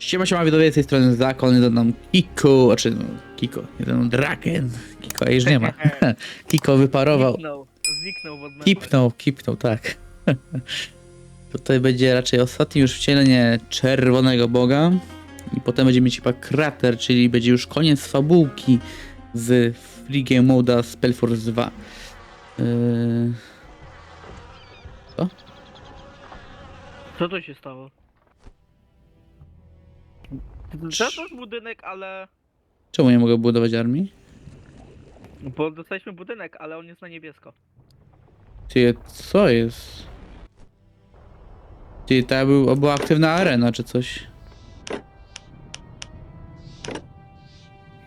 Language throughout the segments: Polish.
Siema, siema, widzowie, z tej strony Zakon, jeden nam Kiko, znaczy no, Kiko, jeden nam Draken. Kiko już nie ma. Kiko wyparował. Zniknął, zniknął. Kipnął, kipnął, tak. Tutaj będzie raczej ostatnie już wcielenie Czerwonego Boga. I potem będziemy mieć chyba krater, czyli będzie już koniec fabułki z Free Game Moda Spellforce 2. Yy... Co to się stało? Jest budynek, ale... Czemu nie mogę budować armii? Bo dostaliśmy budynek, ale on jest na niebiesko. Ty, co jest? Ty, to był, była aktywna arena czy coś.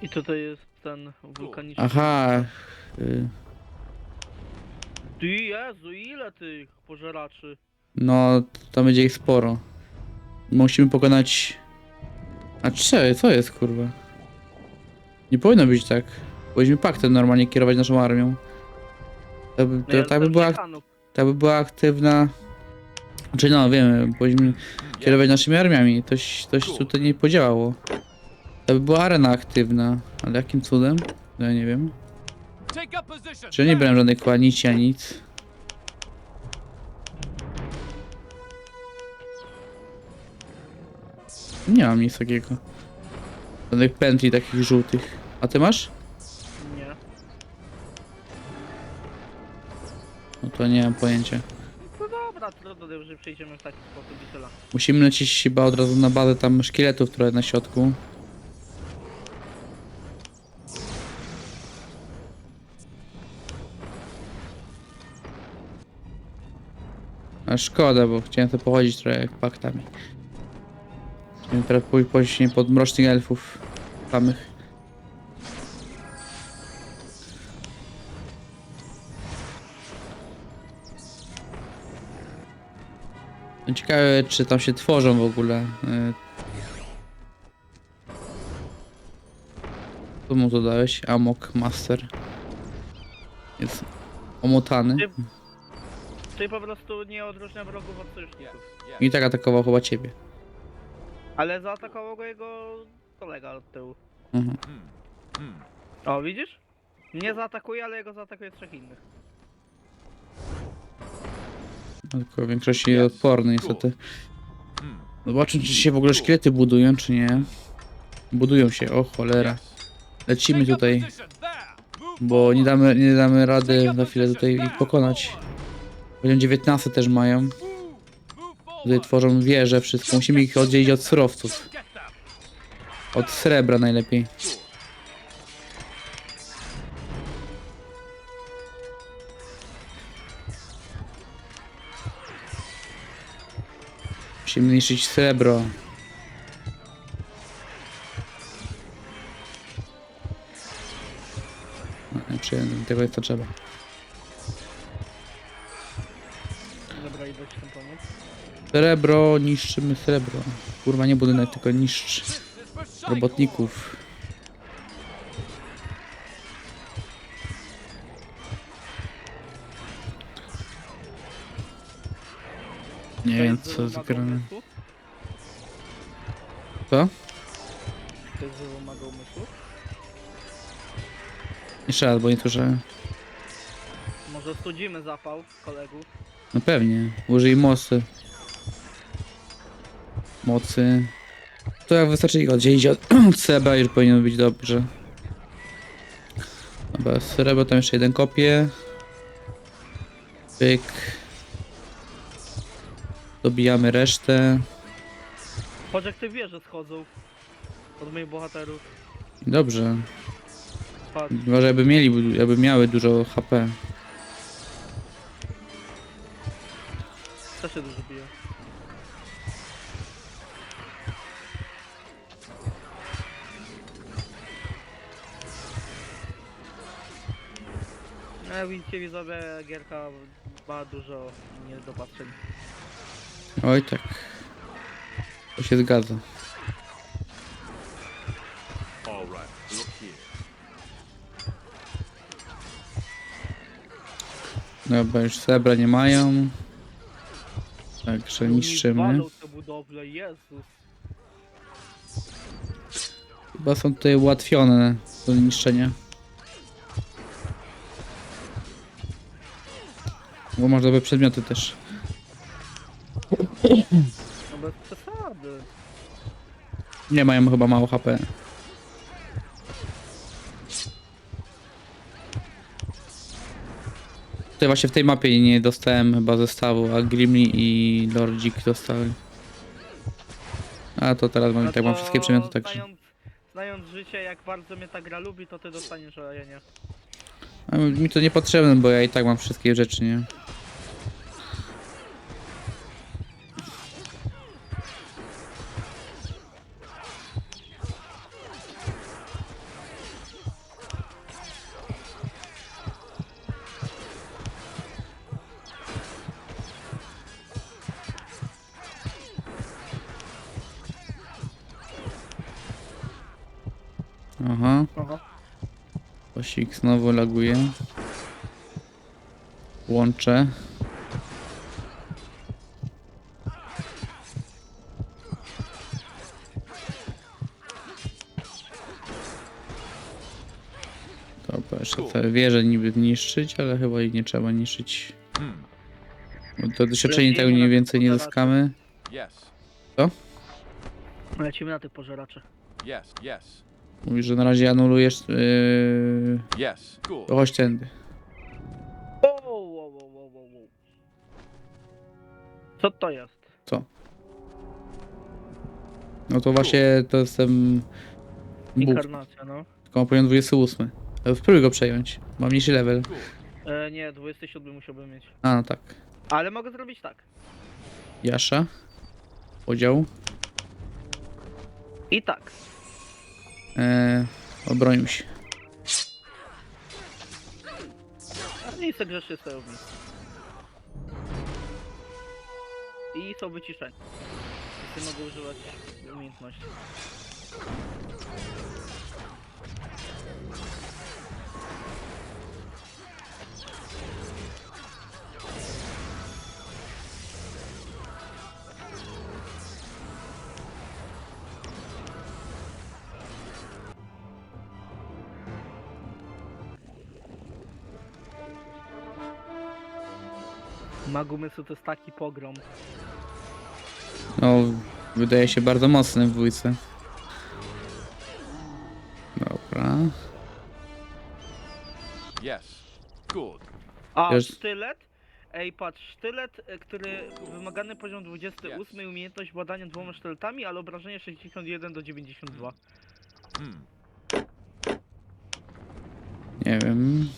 I tutaj jest ten wulkaniczny... Aha. y, Ty Jezu, ile tych pożeraczy? No, to będzie ich sporo. Musimy pokonać... A cze, co jest kurwa? Nie powinno być tak. Powinniśmy paktem normalnie kierować naszą armią. To by, No to, ja tak, by była, tak by była aktywna... Znaczy no, wiemy, powinniśmy kierować naszymi armiami. Coś, coś tutaj nie podziałało. To by była arena aktywna. Ale jakim cudem? No ja nie wiem. Czy nie brałem żadnej koalicji ani nic. Nie mam nic takiego. Żadnych pętli takich żółtych. A ty masz? Nie. No to nie mam pojęcia. No dobra, trudno, że przejdziemy w taki sposób i tyle. Musimy lecieć chyba od razu na bazę tam szkieletów trochę na środku. A szkoda, bo chciałem sobie pochodzić trochę jak paktami. Teraz pójść pod mrocznych elfów samych. No Ciekawe, czy tam się tworzą w ogóle. y. Co mu to dałeś? Amok Master. Jest omotany. Ty, ty po prostu nie odróżnia wrogów od sojuszników. I tak atakował chyba ciebie. Ale zaatakował go jego kolega od tyłu. Mhm. O, widzisz? Nie zaatakuje, ale jego zaatakuje trzech innych. Tylko w większości jest odporny niestety. Zobaczmy, czy się w ogóle szkielety budują, czy nie. Budują się, o cholera. Lecimy tutaj, bo nie damy, nie damy rady za chwilę tutaj ich pokonać. Poziom 19 też mają. Tutaj tworzą wieże, wszystko. Musimy ich oddzielić od surowców. Od srebra najlepiej. Musimy niszczyć srebro. No, nie tego jest to trzeba. Dobra, idę ci tam pomóc. Srebro, niszczymy srebro. Kurwa, nie budynek, tylko niszcz robotników. Nie wiem co wymagał grane. Co? Ktoś wymagał? Jeszcze raz, bo nie słyszałem. Może studzimy zapał kolegów. No pewnie, użyj mocy. Mocy. To jak wystarczy ich oddzielić od srebra już powinno być dobrze. Dobra, srebro tam jeszcze jeden kopie. Pyk. Dobijamy resztę. Chodź jak te wieże schodzą. Od moich bohaterów. Dobrze. Patrz. Może jakby mieli, jakby miały dużo HP. Co się dużo bije? No jak widzicie widzowie, gierka ma dużo niedopatrzeń. Oj tak. To się zgadza. All right. Look here. Dobra, już srebra nie mają. Także niszczymy. walą te budowle, Jezus. Chyba są tutaj ułatwione do niszczenia. Bo masz dobre przedmioty też. No bez przesady. Nie mają chyba mało HP. Tutaj właśnie w tej mapie nie dostałem chyba zestawu, a Grimly i Lordzik dostali. A to teraz mam, No tak mam wszystkie przedmioty, także. Znając, znając życie, jak bardzo mnie ta gra lubi, to ty dostaniesz, a ja nie. Mi to niepotrzebne, bo ja i tak mam wszystkie rzeczy, nie? Osik znowu laguje. Łączę. Dobra, jeszcze te wieże niby niszczyć, ale chyba ich nie trzeba niszczyć. Hmm. Bo to doświadczenie tego mniej więcej nie zyskamy. Yes. Lecimy na tych pożeraczy. Yes. Yes. Mówisz, że na razie anulujesz. Yy... Yes. Cool. To chodź tędy. Wow, wow, wow, wow, wow, wow. Co to jest? No to właśnie to jestem. Bóg. Inkarnacja, no. Tylko mam poziom 28. Ale Spróbuj go przejąć. Mam mniejszy level. E, nie, 27 musiałbym mieć. A, no tak. Ale mogę zrobić tak. Jasza. Podział. I tak. Eee, obronił się. Grzecznie stoją w miejscu. I są wyciszeni. Nie mogę używać umiejętności. Magumysł to jest taki pogrom. No, wydaje się bardzo mocny w dwójce. Dobra. Yes. Good. A, Wiesz- sztylet? Ej, patrz, sztylet, e, który wymagany poziom 28, umiejętność władania dwoma sztyletami, ale obrażenie 61 do 92. Hmm. Nie wiem.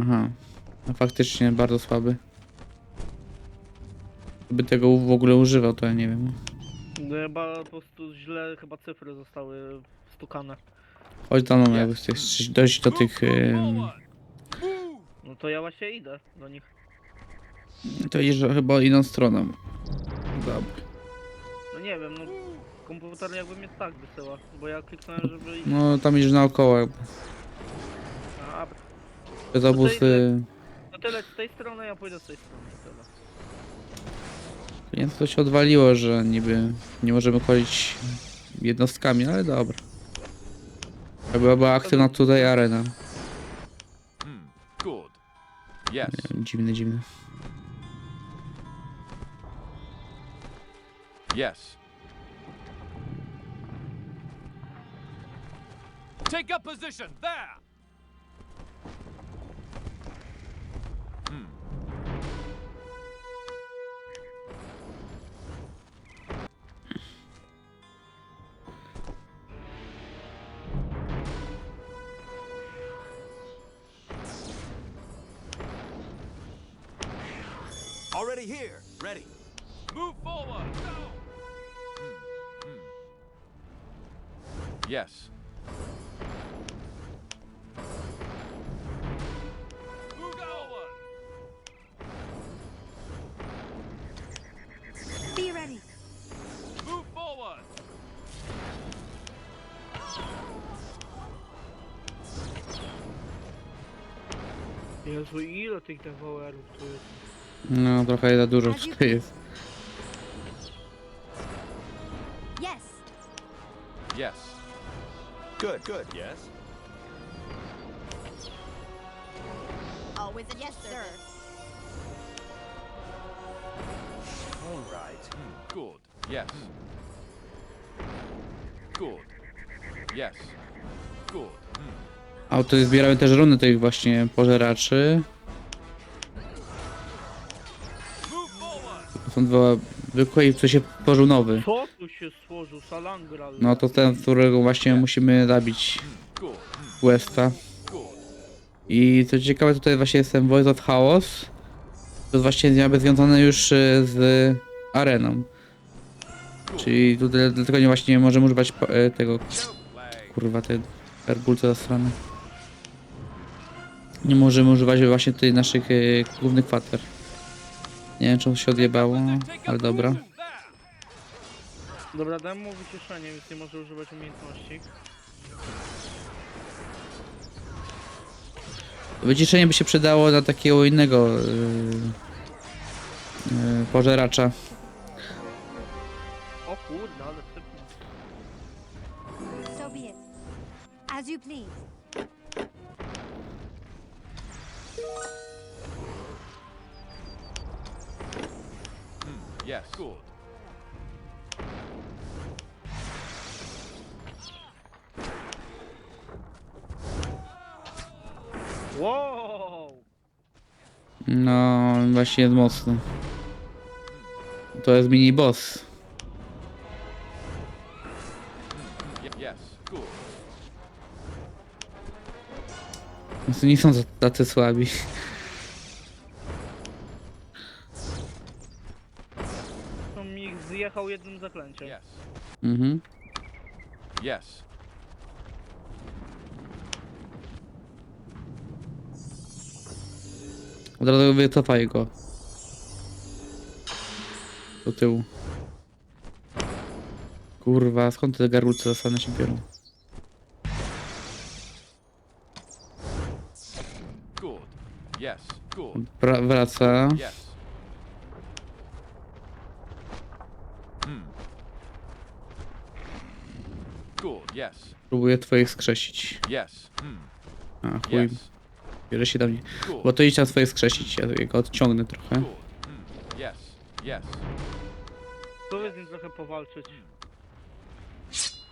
Aha. No faktycznie bardzo słaby. Gdyby tego w ogóle używał, to ja nie wiem. No chyba po prostu źle chyba cyfry zostały stukane. Chodź za mną, jakby chcesz dojść do tych... Em. No to ja właśnie idę do nich. To idziesz chyba inną stroną. Dobra. No nie wiem, no komputer jakby mnie tak wysyła, bo ja kliknąłem, żeby. No tam idziesz naokoło. jakby. A, Przez obózy... tyle z tej strony, ja pójdę z tej strony. i Tyle. Nie to się odwaliło, że niby nie możemy chodzić jednostkami, ale dobra. To była, była aktywna tutaj arena. Hmm. Good. Yes. Dziwne, dziwne. Yes. Take up position there. Yes. Be ready. Move forward. Jezu, ile tych deweloperów tu jest? No trochę za dużo tutaj jest. Yes. Yes. Good, good. Yes. Always a yes, sir. All right. Hmm. Good. Yes. Good. Yes. Good. Hmm. A tutaj zbieramy też runy tych właśnie pożeraczy. Są dwa zwykłe i co się tworzył nowy. Co tu się stworzył? Salangral. No to ten, którego właśnie musimy zabić. Questa. I co ciekawe, tutaj właśnie jest ten Voice of Chaos. To jest właśnie jakby związane już e, z areną. Czyli tutaj dlatego nie właśnie możemy używać e, tego, kurwa, te herbulce za stronę. Nie możemy używać właśnie tutaj naszych e, głównych kwater. Nie wiem, czemu się odjebało, ale dobra. Dobra, dałem mu wyciszenie, więc nie może używać umiejętności. Wyciszenie by się przydało dla takiego innego yy, yy, pożeracza. O kurde, ale sypnął. So be it. As you please. Yes. Good. Wow! No, właśnie jest mocno. To jest mini boss. Ye- Yes. Good. Więc nie są tacy słabi. Mi zjechał jednym zaklęciem. Yes. Mhm. Yes. Od razu wycofaj go. Do tyłu. Kurwa, skąd te garulce zasane się biorą? Good. Yes. Good. Wraca. Yes. Hmm. Próbuje twoich skrzesić. Yes. Hmm. A chuj, Yes. bierze się do mnie. Bo to idź tam swoje skrzesić, ja go odciągnę trochę. Good. Yes. Yes. To z nim trochę powalczyć.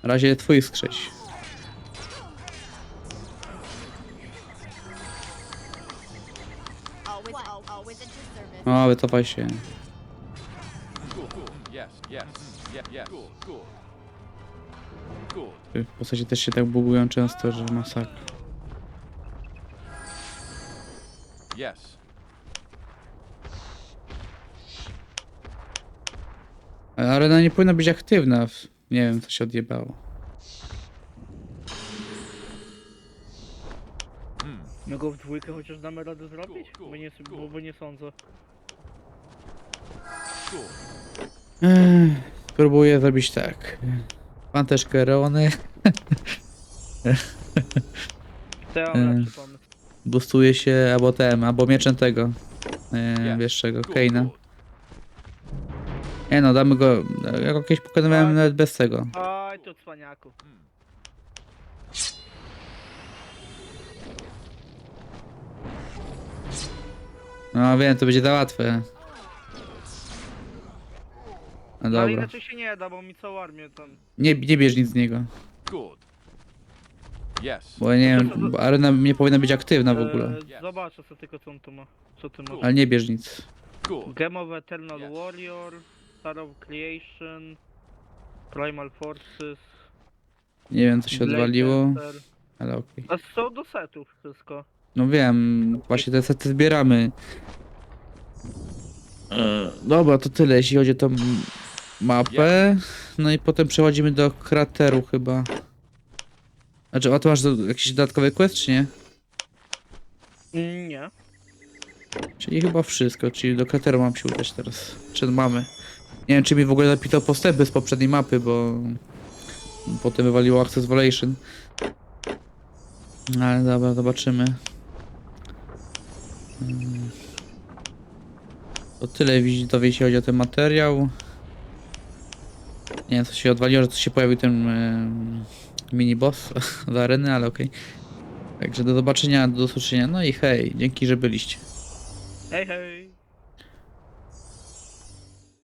Na razie your service. No, wycofaj się. Yes. Yes. Yes. Yes. Good. Good. Good. Ty W postaci też się tak bugują często, że masakra. Yes. Ale arena nie powinna być aktywna. Nie wiem, co się odjebało. Hmm. My go w dwójkę chociaż damy radę zrobić? Bo nie, bo, bo nie sądzę. Good. Spróbuję zrobić tak. Mam też kerony. Boostuje się albo tem, albo mieczem tego. E, Yes. wiesz czego. Keina. Nie no, damy go. Ja go kiedyś pokonywałem nawet bez tego. Aj, to cwaniaku. No wiem, to będzie za łatwe. No ale dobra. inaczej się nie da, bo mi całą armię tam... Nie, nie bierz nic z niego. Good. Yes. Bo ja nie wiem, bo arena nie powinna być aktywna w ogóle. E, zobaczę co tylko co on tu ma. Co ty masz? Ale nie bierz nic. Good. Game of Eternal Yes. Warrior, Star of Creation, Primal Forces, Nie wiem, co się Blade odwaliło, Dancer. ale okej. A są do setów wszystko. No wiem, właśnie te sety zbieramy. E, Dobra, to tyle, jeśli chodzi o tą mapę. No i potem przechodzimy do krateru chyba. Znaczy, a tu masz do, jakiś dodatkowy quest, czy nie? Nie. Czyli chyba wszystko, czyli do krateru mam się udać teraz. Czy mamy? Nie wiem, czy mi w ogóle zapisał postępy z poprzedniej mapy, bo potem wywaliło Access Violation. Ale dobra, zobaczymy. Mm. To tyle wizytowi, jeśli chodzi o ten materiał. Nie wiem, co się odwaliło, że tu się pojawił ten em, mini boss z areny, ale okej. Także do zobaczenia, do usłyszenia. No i hej, dzięki, że byliście. Hej, hej.